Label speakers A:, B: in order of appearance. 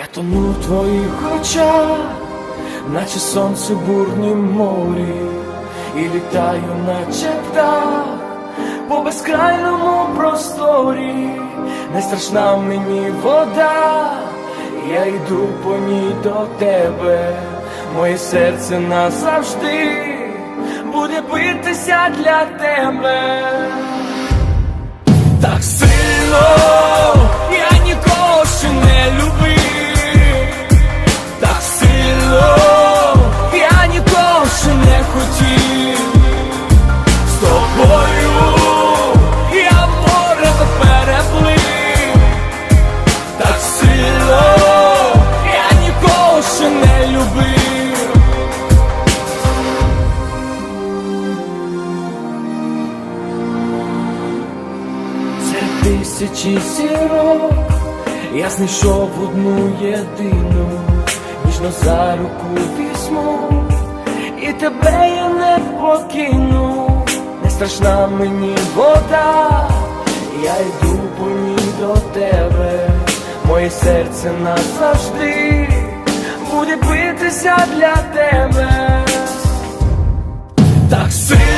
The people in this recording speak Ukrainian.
A: Я тону в твоїх очах, наче сонце бурнім морі, і літаю, наче птах, по безкрайному просторі, не страшна мені вода, я йду по ній до тебе, моє серце назавжди буде битися для тебе. Так тисячі зірок. Я знайшов одну єдину, ніжно за руку візьму, і тебе я не покину, не страшна мені вода, я йду по ній до тебе, моє серце назавжди буде битися для тебе. Так сильно